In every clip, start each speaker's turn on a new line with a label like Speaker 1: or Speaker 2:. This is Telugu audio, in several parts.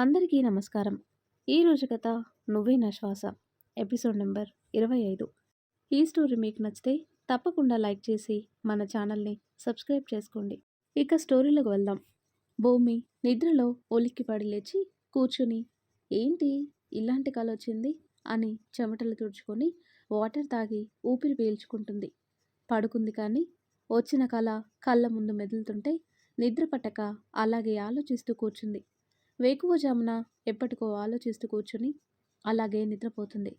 Speaker 1: అందరికీ నమస్కారం. ఈరోజు కథ నువ్వే నా శ్వాస. ఎపిసోడ్ నెంబర్ ఇరవై ఐదు. ఈ స్టోరీ మీకు నచ్చితే తప్పకుండా లైక్ చేసి మన ఛానల్ని సబ్స్క్రైబ్ చేసుకోండి. ఇక స్టోరీలోకి వెళ్దాం. భూమి నిద్రలో ఒలిక్కిపడి లేచి కూర్చుని ఏంటి ఇలాంటి కళ వచ్చింది? అని చెమటలు తుడుచుకొని వాటర్ తాగి ఊపిరి పీల్చుకుంటుంది. పడుకుంది కానీ వచ్చిన కళ కళ్ళ ముందు మెదులుతుంటే నిద్ర పట్టక అలాగే ఆలోచిస్తూ కూర్చుంది. వేకువజామున ఎప్పటికో ఆలోచిస్తూ కూర్చుని అలాగే నిద్రపోతుంది.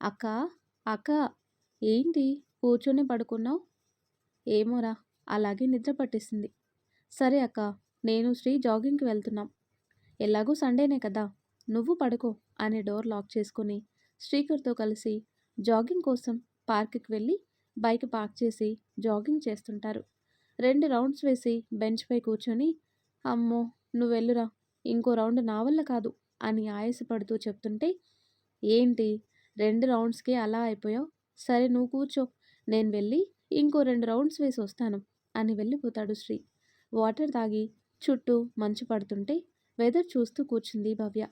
Speaker 1: అక్క అక్క ఏంటి కూర్చొని పడుకున్నావు? ఏమోరా అలాగే నిద్ర పట్టేసింది. సరే అక్క నేను శ్రీ జాగింగ్కి వెళ్తున్నాం. ఎలాగో సండేనే కదా నువ్వు పడుకో అని డోర్ లాక్ చేసుకుని శ్రీకర్తో కలిసి జాగింగ్ కోసం పార్క్కి వెళ్ళి బైక్ పార్క్ చేసి జాగింగ్ చేస్తుంటారు. రెండు రౌండ్స్ వేసి బెంచ్పై కూర్చొని అమ్మో నువ్వు వెళ్ళురా ఇంకో రౌండ్ నా వల్ల కాదు అని ఆయాసపడుతూ చెప్తుంటే ఏంటి? రెండు రౌండ్స్కి అలా అయిపోయావు? సరే నువ్వు కూర్చో. నేను వెళ్ళి ఇంకో రెండు రౌండ్స్ వేసి వస్తాను అని వెళ్ళిపోతాడు శ్రీ. వాటర్ తాగి చుట్టూ మంచు పడుతుంటే వెదర్ చూస్తూ కూర్చుంది భవ్య.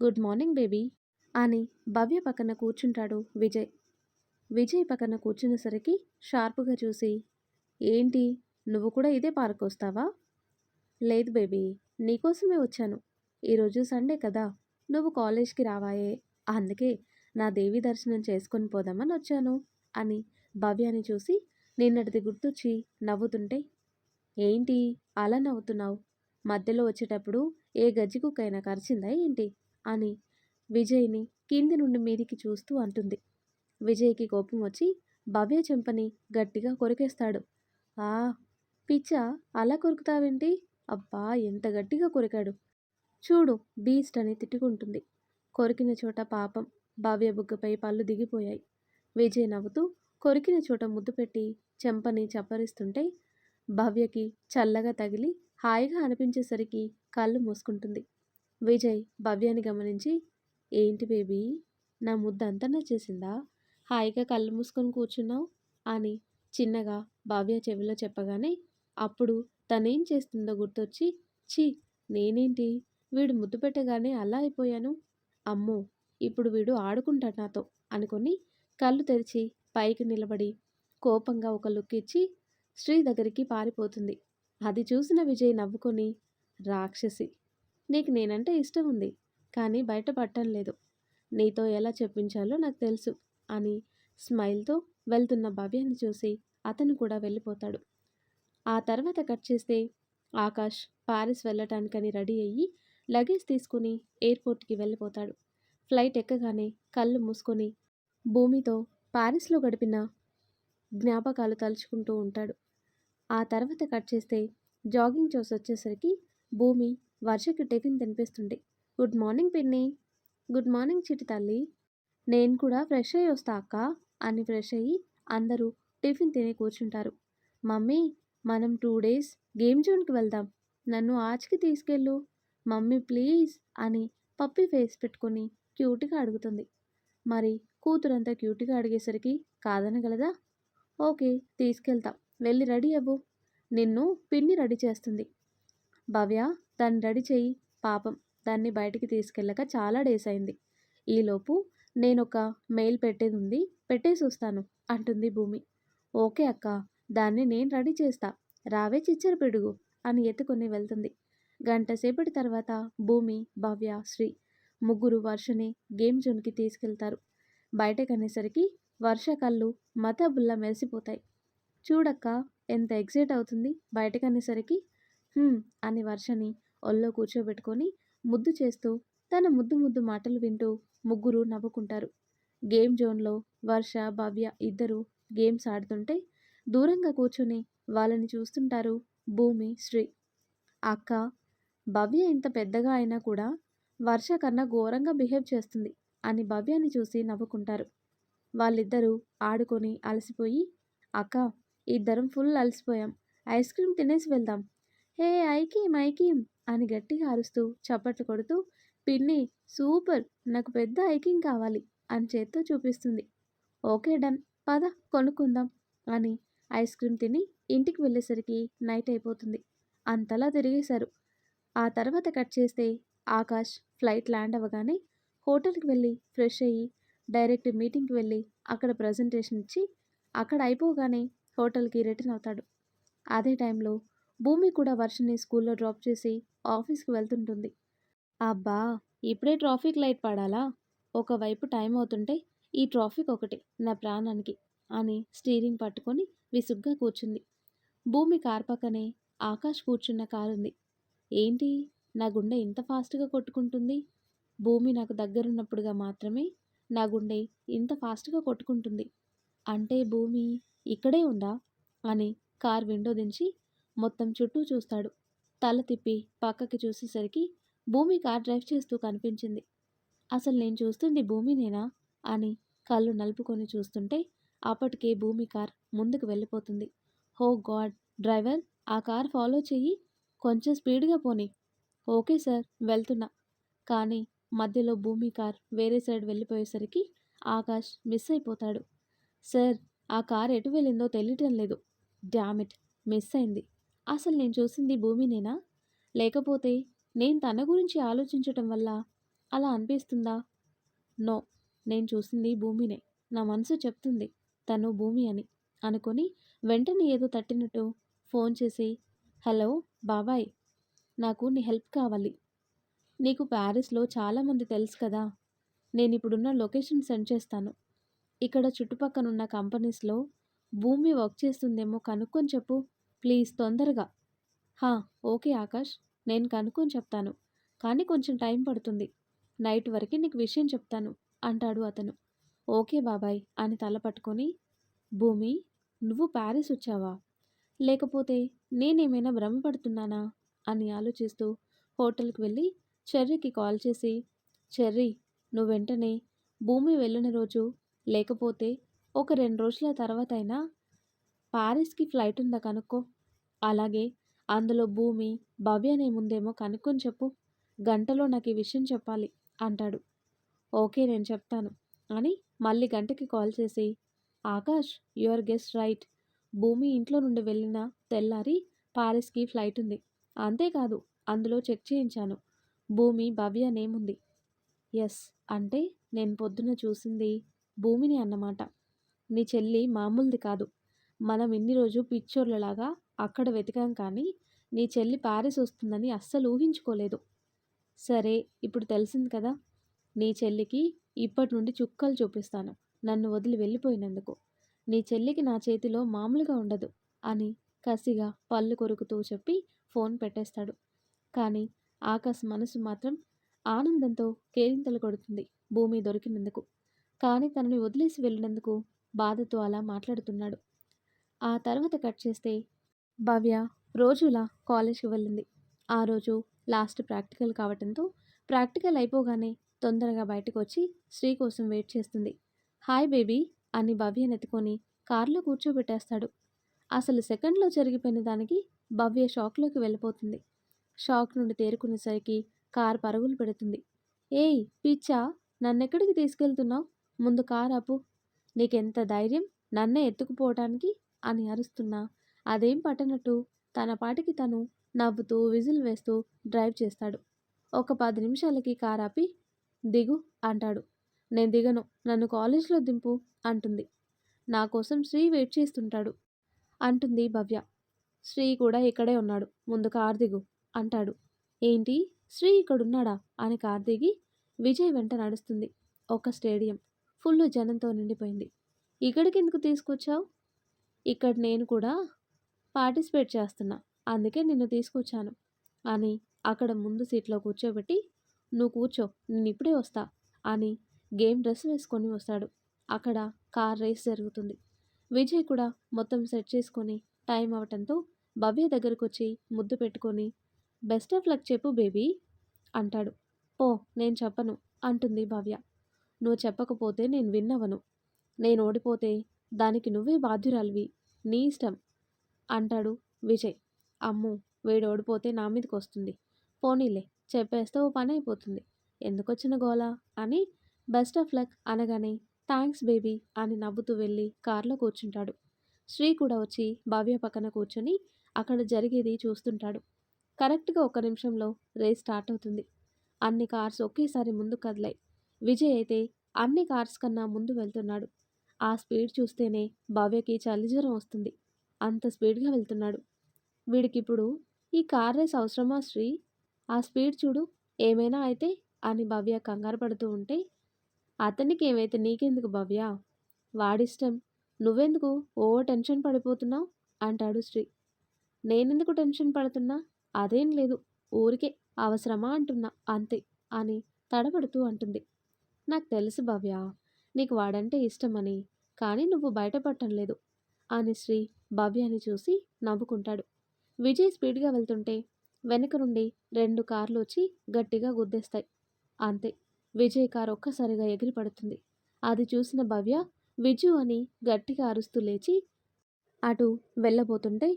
Speaker 1: గుడ్ మార్నింగ్ బేబీ అని భవ్య పక్కన కూర్చుంటాడు విజయ్. విజయ్ పక్కన కూర్చునేసరికి షార్ప్గా చూసి ఏంటి? నువ్వు కూడా ఇదే పార్క్ వస్తావా లేదు బేబీ. నీకోసమే వచ్చాను. ఈరోజు సండే కదా నువ్వు కాలేజ్కి రావాయే. అందుకే నా దేవి దర్శనం చేసుకొని పోదామని వచ్చాను అని భవ్యాని చూసి నిన్నటిది గుర్తొచ్చి నవ్వుతుంటే ఏంటి? అలా నవ్వుతున్నావు? మధ్యలో వచ్చేటప్పుడు ఏ గజ్జికుక్కైనా కరిచిందా ఏంటి? అని విజయ్ని కింది నుండి మీదికి చూస్తూ అంటుంది. విజయ్కి కోపం వచ్చి భవ్య చెంపని గట్టిగా కొరికేస్తాడు. ఆ పిచ్చ అలా కొరుకుతావేంటి? అబ్బా ఎంత గట్టిగా కొరికాడు. చూడు బీస్ట్ అని తిట్టుకుంటుంది. కొరికిన చోట పాపం భవ్య బుగ్గపై పళ్ళు దిగిపోయాయి. విజయ్ నవ్వుతూ కొరికిన చోట ముద్దు పెట్టి చెంపని చప్పరిస్తుంటే భవ్యకి చల్లగా తగిలి హాయిగా అనిపించేసరికి కళ్ళు మూసుకుంటుంది. విజయ్ భవ్యాన్ని గమనించి ఏంటి బేబీ నా ముద్ద అంతా నచ్చేసిందా? హాయిగా కళ్ళు మూసుకొని కూర్చున్నావు? అని చిన్నగా భవ్య చెవిలో చెప్పగానే అప్పుడు తనేం చేస్తుందో గుర్తొచ్చి ఛీ! నేనేంటి? వీడు ముద్దు పెట్టగానే అలా అయిపోయాను? అమ్మో! ఇప్పుడు వీడు ఆడుకుంటాడు నాతో అనుకొని కళ్ళు తెరిచి పైకి నిలబడి కోపంగా ఒక లుక్ ఇచ్చి శ్రీ దగ్గరికి పారిపోతుంది. అది చూసిన విజయ్ నవ్వుకొని రాక్షసి! నీకు నేనంటే ఇష్టం ఉంది కానీ బయట పట్టం లేదు. నీతో ఎలా చెప్పించాలో నాకు తెలుసు అని స్మైల్తో వెళ్తున్న భవ్యాన్ని చూసి అతను కూడా వెళ్ళిపోతాడు. ఆ తర్వాత కట్ చేస్తే ఆకాష్ పారిస్ వెళ్ళటానికని రెడీ అయ్యి లగేజ్ తీసుకుని ఎయిర్పోర్ట్కి వెళ్ళిపోతాడు. ఫ్లైట్ ఎక్కగానే కళ్ళు మూసుకొని భూమితో పారిస్లో గడిపిన జ్ఞాపకాలు తలుచుకుంటూ ఉంటాడు. ఆ తర్వాత కట్ చేస్తే జాగింగ్ చూసి వచ్చేసరికి భూమి వర్షకి టిఫిన్ తినిపిస్తుంది గుడ్ మార్నింగ్ పిన్ని. గుడ్ మార్నింగ్ చిటి తల్లి. నేను కూడా ఫ్రెష్ అయ్యి వస్తా అక్క అని ఫ్రెష్ అయ్యి అందరూ టిఫిన్ తిని కూర్చుంటారు. మమ్మీ మనం టూ డేస్ గేమ్ జోన్కి వెళ్దాం. నన్ను ఆచికి తీసుకెళ్ళు. మమ్మీ ప్లీజ్ అని పప్పి ఫేస్ పెట్టుకుని క్యూట్గా అడుగుతుంది. మరి కూతురంతా క్యూట్గా అడిగేసరికి కాదనగలదా ఓకే తీసుకెళ్తాం. వెళ్ళి రెడీ అవ్వు. నిన్ను పిన్ని రెడీ చేస్తుంది. భవ్య దాన్ని రెడీ చేయి. పాపం దాన్ని బయటికి తీసుకెళ్ళక చాలా డేస్ అయింది. ఈలోపు నేను ఒక మెయిల్ పెట్టేది ఉంది పెట్టేసి వస్తాను అంటుంది భూమి. ఓకే అక్క దాన్ని నేను రెడీ చేస్తా. రావే చిచ్చర పిడుగు అని ఎత్తుకొని వెళ్తుంది. గంట సేపటి తర్వాత భూమి భవ్య శ్రీ ముగ్గురు వర్షని గేమ్ జోన్కి తీసుకెళ్తారు. బయటకనేసరికి వర్ష కళ్ళు మతబుల్లా మెరిసిపోతాయి. చూడక్క ఎంత ఎగ్జైట్ అవుతుంది బయటకనేసరికి అని వర్షని ఒళ్ళో కూర్చోబెట్టుకొని ముద్దు చేస్తూ తన ముద్దు ముద్దు మాటలు వింటూ ముగ్గురు నవ్వుకుంటారు. గేమ్ జోన్లో వర్ష భవ్య ఇద్దరు గేమ్స్ ఆడుతుంటే దూరంగా కూర్చుని వాళ్ళని చూస్తుంటారు భూమి శ్రీ. అక్క భవ్య ఇంత పెద్దగా అయినా కూడా వర్ష కన్నా ఘోరంగా బిహేవ్ చేస్తుంది అని భవ్యాన్ని చూసి నవ్వుకుంటారు. వాళ్ళిద్దరూ ఆడుకొని అలసిపోయి అక్క ఇద్దరం ఫుల్ అలసిపోయాం. ఐస్ క్రీమ్ తినేసి వెళ్దాం. హే ఐకీమ్ ఐకీమ్ అని గట్టిగా అరుస్తూ చప్పట్లు కొడుతూ పిన్ని సూపర్ నాకు పెద్ద ఐకింగ్ కావాలి అని చేత్తో చూపిస్తుంది. Okay done. పద కొనుక్కుందాం అని ఐస్ క్రీమ్ తిని ఇంటికి వెళ్ళేసరికి నైట్ అయిపోతుంది. అంతలా తిరిగేశారు. ఆ తర్వాత కట్ చేస్తే ఆకాష్ ఫ్లైట్ ల్యాండ్ అవ్వగానే హోటల్కి వెళ్ళి ఫ్రెష్ అయ్యి డైరెక్ట్ మీటింగ్కి వెళ్ళి అక్కడ ప్రజెంటేషన్ ఇచ్చి అక్కడ అయిపోగానే హోటల్కి రిటర్న్ అవుతాడు. అదే టైంలో భూమి కూడా వర్షని స్కూల్లో డ్రాప్ చేసి ఆఫీస్కి వెళ్తుంటుంది. అబ్బా! ఇప్పుడే ట్రాఫిక్ లైట్ పడాలా? ఒకవైపు టైం అవుతుంటే ఈ ట్రాఫిక్ ఒకటి నా ప్రాణానికి అని స్టీరింగ్ పట్టుకొని విసుగ్గా కూర్చుంది. భూమి కార్ పక్కనే ఆకాష్ కూర్చున్న కారుంది. ఏంటి? నా గుండె ఇంత ఫాస్ట్గా కొట్టుకుంటుంది? భూమి నాకు దగ్గరున్నప్పుడుగా మాత్రమే నా గుండె ఇంత ఫాస్ట్గా కొట్టుకుంటుంది. అంటే భూమి ఇక్కడే ఉందా? అని కార్ విండో దించి మొత్తం చుట్టూ చూస్తాడు. తల తిప్పి పక్కకి చూసేసరికి భూమి కార్ డ్రైవ్ చేస్తూ కనిపించింది. అసలు నేను చూస్తుంది భూమినేనా? అని కళ్ళు నలుపుకొని చూస్తుంటే అప్పటికే భూమి కార్ ముందుకు వెళ్ళిపోతుంది. Oh God! డ్రైవర్ ఆ కార్ ఫాలో చెయ్యి. కొంచెం స్పీడ్గా పోనీ. ఓకే సార్ వెళ్తున్నా. కానీ మధ్యలో భూమి కార్ వేరే సైడ్ వెళ్ళిపోయేసరికి ఆకాష్ మిస్ అయిపోతాడు. సార్ ఆ కార్ ఎటు వెళ్ళిందో తెలియటం లేదు. డ్యామిట్ మిస్ అయింది. అసలు నేను చూసింది భూమినేనా? లేకపోతే నేను తన గురించి ఆలోచించటం వల్ల అలా అనిపిస్తుందా? నో నేను చూసింది భూమినే. నా మనసు చెప్తుంది తను భూమి అని. అనుకొని వెంటనే ఏదో తట్టినట్టు ఫోన్ చేసి హలో బాబాయ్ నాకు నీ హెల్ప్ కావాలి. నీకు ప్యారిస్లో చాలామంది తెలుసు కదా. నేను ఇప్పుడున్న లొకేషన్ సెండ్ చేస్తాను. ఇక్కడ చుట్టుపక్కనున్న కంపెనీస్లో భూమి వర్క్ చేస్తుందేమో కనుక్కొని చెప్పు. ప్లీజ్ తొందరగా. హా ఓకే ఆకాష్ నేను కనుక్కొని చెప్తాను. కానీ కొంచెం టైం పడుతుంది. నైట్ వరకు నీకు విషయం చెప్తాను అంటాడు అతను. ఓకే బాబాయ్ అని తల పట్టుకొని భూమి నువ్వు ప్యారిస్ వచ్చావా? లేకపోతే నేనేమైనా భ్రమపడుతున్నానా? అని ఆలోచిస్తూ హోటల్కి వెళ్ళి చెర్రీకి కాల్ చేసి చెర్రీ నువ్వు వెంటనే భూమి వెళ్ళిన రోజు లేకపోతే ఒక రెండు రోజుల తర్వాత అయినా పారిస్కి ఫ్లైట్ ఉందా కనుక్కో? అలాగే అందులో భూమి భవ్యనే ముందేమో కనుక్కొని చెప్పు. గంటలో నాకు ఈ విషయం చెప్పాలి అంటాడు. ఓకే నేను చెప్తాను అని మళ్ళీ గంటకి కాల్ చేసి ఆకాష్ యువర్ గెస్ట్ రైట్. భూమి ఇంట్లో నుండి వెళ్ళిన తెల్లారి పారిస్కి ఫ్లైట్ ఉంది. అంతేకాదు అందులో చెక్ చేయించాను. భూమి భవ్య నేమ్ ఉంది ఎస్ అంటే నేను పొద్దున చూసింది భూమిని అన్నమాట. నీ చెల్లి మామూలుది కాదు. మనం ఇన్ని రోజు పిచ్చోర్లలాగా అక్కడ వెతికాం కానీ నీ చెల్లి పారిస్ వస్తుందని అస్సలు ఊహించుకోలేదు. సరే ఇప్పుడు తెలిసింది కదా? నీ చెల్లికి ఇప్పటి నుండి చుక్కలు చూపిస్తాను. నన్ను వదిలి వెళ్ళిపోయినందుకు. నీ చెల్లికి నా చేతిలో మామూలుగా ఉండదు అని కసిగా పళ్ళు కొరుకుతూ చెప్పి ఫోన్ పెట్టేస్తాడు. కానీ ఆకాశ్ మనసు మాత్రం ఆనందంతో కేరింతలు కొడుతుంది భూమి దొరికినందుకు. కానీ తనని వదిలేసి వెళ్ళినందుకు బాధతో అలా మాట్లాడుతున్నాడు. ఆ తర్వాత కట్ చేస్తే భవ్య రోజులా కాలేజ్కి వెళ్ళింది. ఆ రోజు లాస్ట్ ప్రాక్టికల్ కావటంతో ప్రాక్టికల్ అయిపోగానే తొందరగా బయటకు వచ్చి శ్రీ కోసం వెయిట్ చేస్తుంది. హాయ్ బేబీ అని భవ్య ఎత్తుకొని కారులో కూర్చోబెట్టేస్తాడు. అసలు సెకండ్లో జరిగిపోయిన దానికి భవ్య షాక్లోకి వెళ్ళిపోతుంది. షాక్ నుండి తేరుకునేసరికి కార్ పరుగులు పెడుతుంది. ఏయ్ పిచ్చా నన్నెక్కడికి తీసుకెళ్తున్నావు? ముందు కార్ ఆపు. నీకెంత ధైర్యం? నన్నే ఎత్తుకుపోవటానికి? అని అరుస్తున్నా. అదేం పట్టనట్టు? తన పాటికి తను నవ్వుతూ విజిల్ వేస్తూ డ్రైవ్ చేస్తాడు. ఒక పది నిమిషాలకి కార్ ఆపి దిగు అంటాడు. నేను దిగను. నన్ను కాలేజ్లో దింపు అంటుంది. నా కోసం శ్రీ వెయిట్ చేస్తుంటాడు అంటుంది భవ్య. శ్రీ కూడా ఇక్కడే ఉన్నాడు. ముందు కార్ దిగు అంటాడు. ఏంటి? శ్రీ ఇక్కడున్నాడా? అని కార్ దిగి విజయ్ వెంట నడుస్తుంది. ఒక స్టేడియం. ఫుల్ జనంతో నిండిపోయింది. ఇక్కడికి ఎందుకు తీసుకొచ్చావు? ఇక్కడ నేను కూడా పార్టిసిపేట్ చేస్తున్నా. అందుకే నిన్ను తీసుకొచ్చాను. అని అక్కడ ముందు సీట్లో కూర్చోబెట్టి నువ్వు కూర్చో. నేను ఇప్పుడే వస్తా అని గేమ్ డ్రెస్ వేసుకొని వస్తాడు. అక్కడ కార్ రేస్ జరుగుతుంది. విజయ్ కూడా మొత్తం సెట్ చేసుకొని టైం అవటంతో భవ్య దగ్గరకు వచ్చి ముద్దు పెట్టుకొని బెస్ట్ ఆఫ్ లక్ చెప్పు బేబీ అంటాడు. పో నేను చెప్పను అంటుంది భవ్య. నువ్వు చెప్పకపోతే నేను విన్నవను. నేను ఓడిపోతే దానికి నువ్వే బాధ్యురాలివి. నీ ఇష్టం అంటాడు విజయ్. అమ్ము వీడు ఓడిపోతే నా మీదకి వస్తుంది పోనీలే చెప్పేస్తే ఓ పని అయిపోతుంది. ఎందుకొచ్చిన గోలా అని బెస్ట్ ఆఫ్ లక్ అనగానే థ్యాంక్స్ బేబీ అని నవ్వుతూ వెళ్ళి కారులో కూర్చుంటాడు. శ్రీ కూడా వచ్చి భవ్య పక్కన కూర్చొని అక్కడ జరిగేది చూస్తుంటాడు. కరెక్ట్గా ఒక నిమిషంలో రేస్ స్టార్ట్ అవుతుంది. అన్ని కార్స్ ఒకేసారి ముందు కదిలాయి. విజయ్ అయితే అన్ని కార్స్ కన్నా ముందు వెళ్తున్నాడు. ఆ స్పీడ్ చూస్తేనే భవ్యకి చలిజ్వరం వస్తుంది. అంత స్పీడ్గా వెళ్తున్నాడు. వీడికిప్పుడు ఈ కార్ రేస్ అవసరమా శ్రీ? ఆ స్పీడ్ చూడు ఏమైనా అయితే అని భవ్య కంగారు పడుతూ ఉంటే అతనికి ఏమైతే నీకెందుకు భవ్య? వాడిష్టం. నువ్వెందుకు ఓ టెన్షన్ పడిపోతున్నావు? అంటాడు శ్రీ. నేనెందుకు టెన్షన్ పడుతున్నా? అదేం లేదు. ఊరికే అవసరమా అంటున్నా. అంతే అని తడబడుతూ అంటుంది. నాకు తెలుసు భవ్య నీకు వాడంటే ఇష్టమని కానీ నువ్వు బయటపడటం లేదు అని శ్రీ భవ్యాని చూసి నవ్వుకుంటాడు. విజయ్ స్పీడ్గా వెళ్తుంటే వెనక నుండి రెండు కార్లు వచ్చి గట్టిగా గుద్దేస్తాయి. అంతే. విజయ్ కారు ఒక్కసారిగా ఎగిరి పడుతుంది అది చూసిన భవ్య విజు అని గట్టిగా అరుస్తూ లేచి అటు వెళ్ళబోతుంటే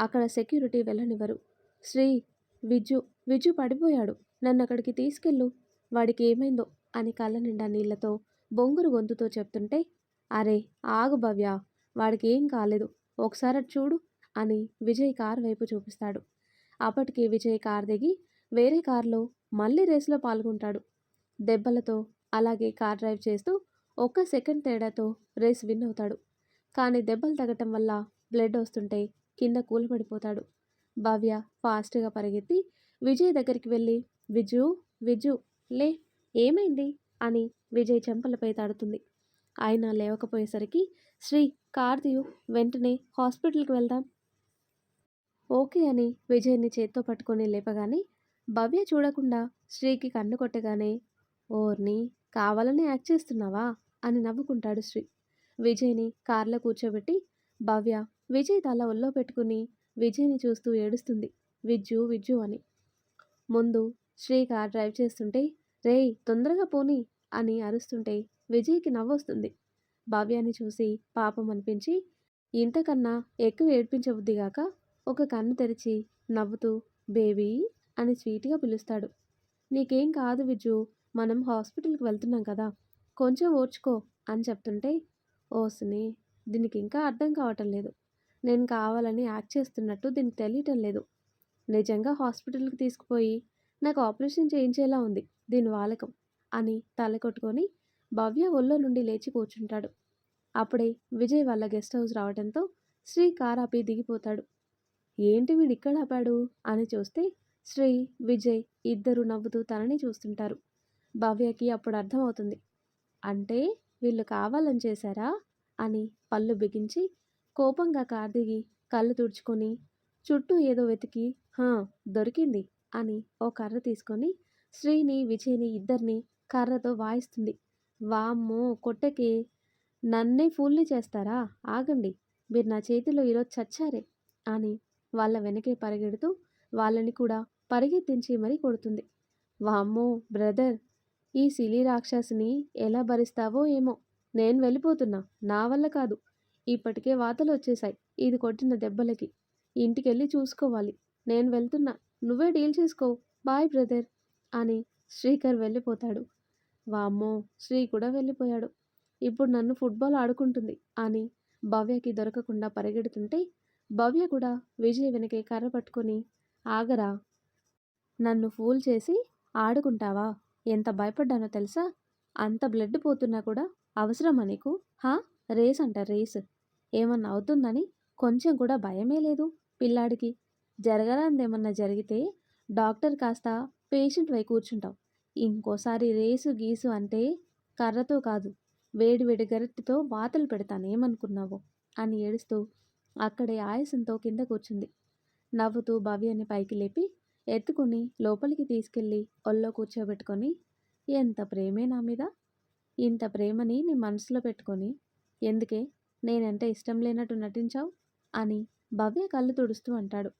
Speaker 1: అక్కడ సెక్యూరిటీ వెళ్ళనివ్వరు. శ్రీ విజు విజు పడిపోయాడు. నన్ను అక్కడికి తీసుకెళ్ళు. వాడికి ఏమైందో అని కళ్ళ నిండా నీళ్ళతో బొంగురు గొంతుతో చెప్తుంటే అరే ఆగు భవ్య వాడికి ఏం కాలేదు. ఒకసారి అటు చూడు అని విజయ్ కార్ వైపు చూపిస్తాడు. అప్పటికి విజయ్ కార్ దిగి వేరే కారులో మళ్ళీ రేసులో పాల్గొంటాడు. దెబ్బలతో అలాగే కార్ డ్రైవ్ చేస్తూ ఒక్క సెకండ్ తేడాతో రేస్ విన్ అవుతాడు. కానీ దెబ్బలు తగ్గటం వల్ల బ్లడ్ వస్తుంటే కింద కూలబడిపోతాడు. భవ్య ఫాస్ట్గా పరిగెత్తి విజయ్ దగ్గరికి వెళ్ళి విజు విజు లే ఏమైంది? అని విజయ్ చెంపలపై తడుతుంది. ఆయన లేవకపోయేసరికి శ్రీ కార్దియు వెంటనే హాస్పిటల్కి వెళ్దాం. ఓకే అని విజయ్ని చేత్తో పట్టుకొని లేపగానే భవ్య చూడకుండా శ్రీకి కన్ను కొట్టగానే ఓర్ని కావాలని యాక్ట్ చేస్తున్నావా? అని నవ్వుకుంటాడు శ్రీ. విజయ్ని కార్లో కూర్చోబెట్టి భవ్య విజయ్ తల ఒళ్ళో పెట్టుకుని విజయ్ని చూస్తూ ఏడుస్తుంది. విజ్జు విజ్జు అని. ముందు శ్రీ కార్ డ్రైవ్ చేస్తుంటే రేయ్ తొందరగా పోని అని అరుస్తుంటే విజయ్కి నవ్వొస్తుంది. భవ్యాన్ని చూసి పాపం అనిపించి ఇంతకన్నా ఎక్కువ ఏడ్పించబుద్దిగాక ఒక కన్ను తెరిచి నవ్వుతూ బేబీ అని స్వీట్గా పిలుస్తాడు. నీకేం కాదు విజు మనం హాస్పిటల్కి వెళ్తున్నాం కదా కొంచెం ఓర్చుకో అని చెప్తుంటే ఓసుని దీనికి ఇంకా అర్థం కావటం లేదు. నేను కావాలని యాక్ట్ చేస్తున్నట్టు దీనికి తెలియటం లేదు. నిజంగా హాస్పిటల్కి తీసుకుపోయి నాకు ఆపరేషన్ చేయించేలా ఉంది దీని వాలకం అని తల కొట్టుకొని భవ్య ఒళ్ళో నుండి లేచి కూర్చుంటాడు. అప్పుడే విజయ్ వాళ్ళ గెస్ట్ హౌస్ రావడంతో శ్రీ కార్ ఆపి దిగిపోతాడు. ఏంటి వీడు ఇక్కడ ఆపాడు? అని చూస్తే శ్రీ విజయ్ ఇద్దరు నవ్వుతూ తనని చూస్తుంటారు. భవ్యకి అప్పుడు అర్థమవుతుంది. అంటే వీళ్ళు కావాలని చేశారా? అని పళ్ళు బిగించి కోపంగా కార్ దిగి కళ్ళు తుడుచుకొని చుట్టూ ఏదో వెతికి హా దొరికింది అని ఓ కర్ర తీసుకొని శ్రీని విజయ్ని ఇద్దరిని కర్రతో వాయిస్తుంది. వామ్మో కొట్టకి నన్నే ఫూల్ని చేస్తారా? ఆగండి మీరు నా చేతిలో ఈరోజు చచ్చారే అని వాళ్ళ వెనకే పరిగెడుతూ వాళ్ళని కూడా పరిగెత్తించి మరీ కొడుతుంది. వామ్మో బ్రదర్ ఈ సిలి రాక్షసిని ఎలా భరిస్తావో ఏమో. నేను వెళ్ళిపోతున్నా. నా వల్ల కాదు. ఇప్పటికే వాతలు వచ్చేసాయి ఇది కొట్టిన దెబ్బలకి. ఇంటికెళ్ళి చూసుకోవాలి. నేను వెళ్తున్నా. నువ్వే డీల్ చేసుకో. Bye brother. అని శ్రీకర్ వెళ్ళిపోతాడు. వామ్మో! శ్రీ కూడా వెళ్ళిపోయాడు. ఇప్పుడు నన్ను ఫుట్బాల్ ఆడుకుంటుంది అని భవ్యకి దొరకకుండా పరిగెడుతుంటే భవ్య కూడా విజయ్ వెనకే కర్ర పట్టుకొని ఆగరా. నన్ను ఫూల్ చేసి ఆడుకుంటావా? ఎంత భయపడ్డానో తెలుసా? అంత బ్లడ్ పోతున్నా కూడా అవసరమా నీకు? హా? రేస్ అంట రేస్. ఏమన్నా అవుతుందని కొంచెం కూడా భయమే లేదు పిల్లాడికి. జరగరాందేమన్నా జరిగితే డాక్టర్ కాస్త పేషెంట్ వై కూర్చుంటావు. ఇంకోసారి రేసు గీసు అంటే కర్రతో కాదు వేడి వేడి గరిటెతో వాతలు పెడతాను ఏమనుకున్నావో? అని ఏడుస్తూ అక్కడే ఆయాసంతో కింద కూర్చుంది. నవ్వుతూ భవ్యాన్ని పైకి లేపి ఎత్తుకుని లోపలికి తీసుకెళ్ళి ఒళ్ళో కూర్చోబెట్టుకొని ఎంత ప్రేమే నా మీద? ఇంత ప్రేమని నీ మనసులో పెట్టుకొని ఎందుకే నేనంటే ఇష్టం లేనట్టు నటించావు? అని భవ్య కళ్ళు తుడుస్తూ అంటాడు.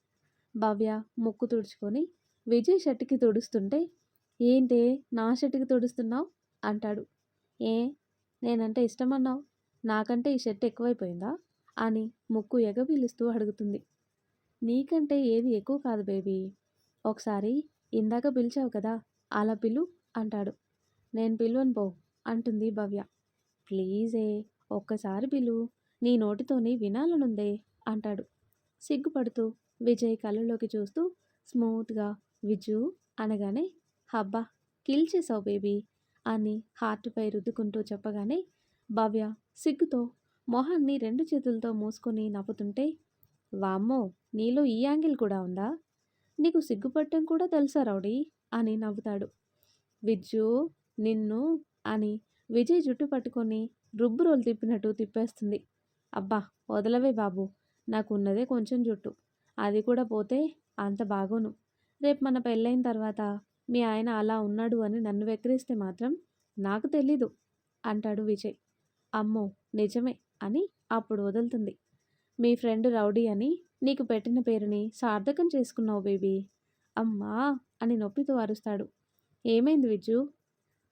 Speaker 1: భవ్య ముక్కు తుడుచుకొని విజయ్ షర్ట్కి తుడుస్తుంటే ఏంటే నా షర్టుకి తుడుస్తున్నావు? అంటాడు. ఏ నేనంటే ఇష్టమన్నావు? నాకంటే ఈ షర్ట్ ఎక్కువైపోయిందా? అని ముక్కు ఎగబీలుస్తూ అడుగుతుంది. నీకంటే ఏది ఎక్కువ కాదు బేబీ. ఒకసారి ఇందాక పిలిచావు కదా అలా పిలు అంటాడు. నేను పిలువను పో అంటుంది భవ్య. ప్లీజే ఒక్కసారి పిలు నీ నోటితోనే వినాలనుందే అంటాడు. సిగ్గుపడుతూ విజయ్ కళ్ళలోకి చూస్తూ స్మూత్గా విజు అనగానే హబ్బా కిల్ చేసావు బేబీ అని హార్ట్పై రుద్దుకుంటూ చెప్పగానే భవ్య సిగ్గుతో మొహాన్ని రెండు చేతులతో మూసుకొని నవ్వుతుంటే వామ్మో నీలో ఈ యాంగిల్ కూడా ఉందా? నీకు సిగ్గుపట్టం కూడా తెలుసా రౌడీ? అని నవ్వుతాడు. విజ్జు నిన్ను అని విజయ్ జుట్టు పట్టుకొని రుబ్బు రోలు తిప్పినట్టు తిప్పేస్తుంది. అబ్బా వదలవే బాబు నాకు ఉన్నదే కొంచెం జుట్టు. అది కూడా పోతే అంత బాగోను. రేపు మన పెళ్ళైన తర్వాత మీ ఆయన అలా ఉన్నాడు అని నన్ను వెక్కిరిస్తే మాత్రం నాకు తెలీదు అంటాడు విజయ్. అమ్మో నిజమే అని అప్పుడు వదులుతుంది. మీ ఫ్రెండ్ రౌడీ అని నీకు పెట్టిన పేరుని సార్థకం చేసుకున్నావు బేబీ. అమ్మా అని నొప్పితో అరుస్తాడు. ఏమైంది విజ్జు?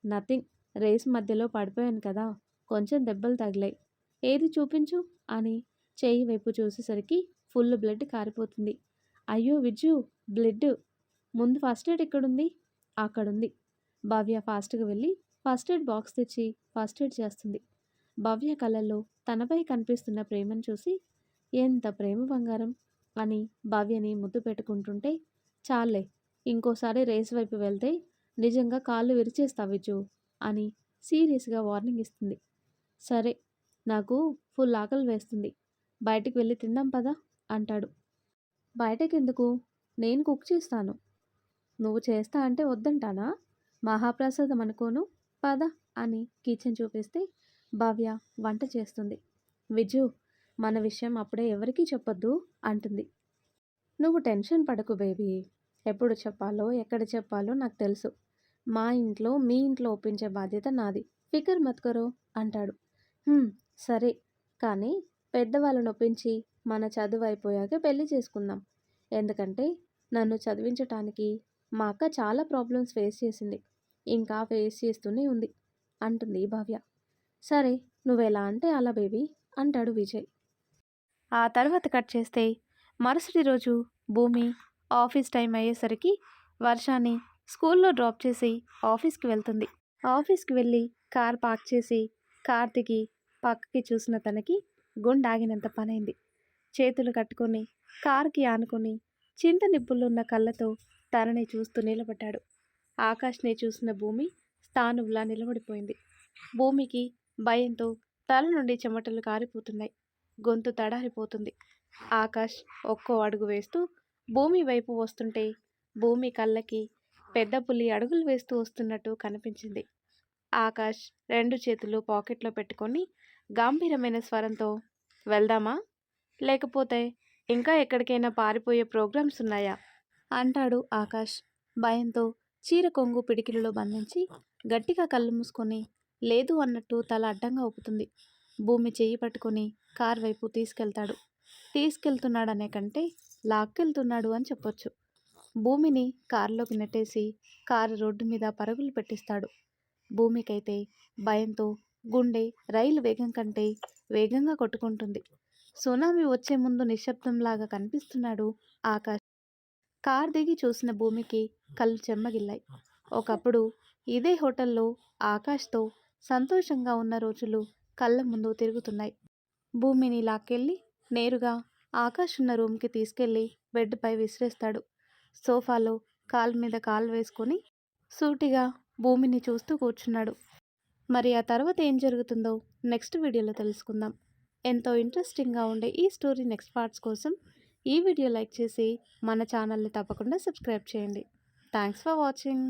Speaker 1: నథింగ్. రేస్ మధ్యలో పడిపోయాను కదా కొంచెం దెబ్బలు తగిలాయి. ఏది చూపించు? అని చేయి వైపు చూసేసరికి ఫుల్ బ్లడ్ కారిపోతుంది. అయ్యో విజ్జు బ్లడ్. ముందు ఫస్ట్ ఎయిడ్ ఎక్కడుంది? అక్కడుంది. భవ్య ఫాస్ట్గా వెళ్ళి ఫస్ట్ ఎయిడ్ బాక్స్ తెచ్చి ఫస్ట్ ఎయిడ్ చేస్తుంది. భవ్య కళ్ళల్లో తనపై కనిపిస్తున్న ప్రేమను చూసి ఎంత ప్రేమ బంగారం అని భవ్యని ముద్దు పెట్టుకుంటుంటే చాలే ఇంకోసారి రేస్ వైపు వెళ్తే నిజంగా కాళ్ళు విరిచేస్తా విజు అని సీరియస్గా వార్నింగ్ ఇస్తుంది. సరే నాకు ఫుల్ ఆకలి వేస్తుంది. బయటికి వెళ్ళి తిందాం పదా అంటాడు. బయటకెందుకు? నేను కుక్ చేస్తాను. నువ్వు చేస్తా అంటే వద్దంటానా? మహాప్రసాదం అనుకోను? పద అని కిచెన్ చూపిస్తే భవ్య వంట చేస్తుంది. విజు మన విషయం అప్పుడే ఎవరికీ చెప్పొద్దు అంటుంది. నువ్వు టెన్షన్ పడకు బేబీ. ఎప్పుడు చెప్పాలో ఎక్కడ చెప్పాలో నాకు తెలుసు. మా ఇంట్లో మీ ఇంట్లో ఒప్పించే బాధ్యత నాది. ఫికర్ మత్కరో అంటాడు. సరే. కానీ పెద్దవాళ్ళని ఒప్పించి మన చదువు అయిపోయాక పెళ్ళి చేసుకుందాం. ఎందుకంటే నన్ను చదివించటానికి మా అక్క చాలా ప్రాబ్లమ్స్ ఫేస్ చేసింది. ఇంకా ఫేస్ చేస్తూనే ఉంది అంటుంది భవ్య. సరే నువ్వెలా అంటే అలా బేబీ అంటాడు విజయ్. ఆ తర్వాత కట్ చేస్తే మరుసటి రోజు భూమి ఆఫీస్ టైం అయ్యేసరికి వర్షాన్ని స్కూల్లో డ్రాప్ చేసి ఆఫీస్కి వెళ్తుంది. ఆఫీస్కి వెళ్ళి కార్ పార్క్ చేసి కార్ దిగి పక్కకి చూసిన తనకి గుండాగినంత పనైంది. చేతులు కట్టుకొని కార్కి ఆనుకొని చింత నిప్పులున్న కళ్ళతో తనని చూస్తూ నిలబడ్డాడు. ఆకాష్ని చూసిన భూమి స్థానువులా నిలబడిపోయింది. భూమికి భయంతో తల నుండి చెమటలు కారిపోతున్నాయి. గొంతు తడారిపోతుంది. ఆకాష్ ఒక్కో అడుగు వేస్తూ భూమి వైపు వస్తుంటే భూమి కళ్ళకి పెద్ద పులి అడుగులు వేస్తూ వస్తున్నట్టు కనిపించింది. ఆకాష్ రెండు చేతులు పాకెట్లో పెట్టుకొని గంభీరమైన స్వరంతో వెళ్దామా? లేకపోతే ఇంకా ఎక్కడికైనా పారిపోయే ప్రోగ్రామ్స్ ఉన్నాయా? అంటాడు ఆకాష్ భయంతో చీర కొంగు పిడికిలలో బంధించి గట్టిగా కళ్ళు మూసుకొని లేదు అన్నట్టు తల అడ్డంగా ఊపుతుంది. భూమి చెయ్యి పట్టుకొని కార్ వైపు తీసుకెళ్తాడు. తీసుకెళ్తున్నాడనే కంటే లాక్కెళ్తున్నాడు అని చెప్పొచ్చు. భూమిని కారులోకి నెట్టేసి కారు రోడ్డు మీద పరుగులు పెట్టిస్తాడు. భూమికైతే భయంతో గుండె రైలు వేగం కంటే వేగంగా కొట్టుకుంటుంది. సునామీ వచ్చే ముందు నిశ్శబ్దంలాగా కనిపిస్తున్నాడు ఆకాష్ కార్ దిగి చూసిన భూమికి కళ్ళు చెమ్మగిల్లాయి. ఒకప్పుడు ఇదే హోటల్లో ఆకాష్తో సంతోషంగా ఉన్న రోజులు కళ్ళ ముందు తిరుగుతున్నాయి. భూమిని లాక్కెళ్ళి నేరుగా ఆకాష్ ఉన్న రూమ్కి తీసుకెళ్ళి బెడ్పై విసిరేస్తాడు. సోఫాలో కాలు మీద కాలు వేసుకొని సూటిగా భూమిని చూస్తూ కూర్చున్నాడు. మరి ఆ తర్వాత ఏం జరుగుతుందో నెక్స్ట్ వీడియోలో తెలుసుకుందాం. ఎంతో ఇంట్రెస్టింగ్గా ఉండే ఈ స్టోరీ నెక్స్ట్ పార్ట్స్ కోసం ఈ వీడియో లైక్ చేసి మన ఛానల్ని తప్పకుండా సబ్స్క్రైబ్ చేయండి. Thanks for watching.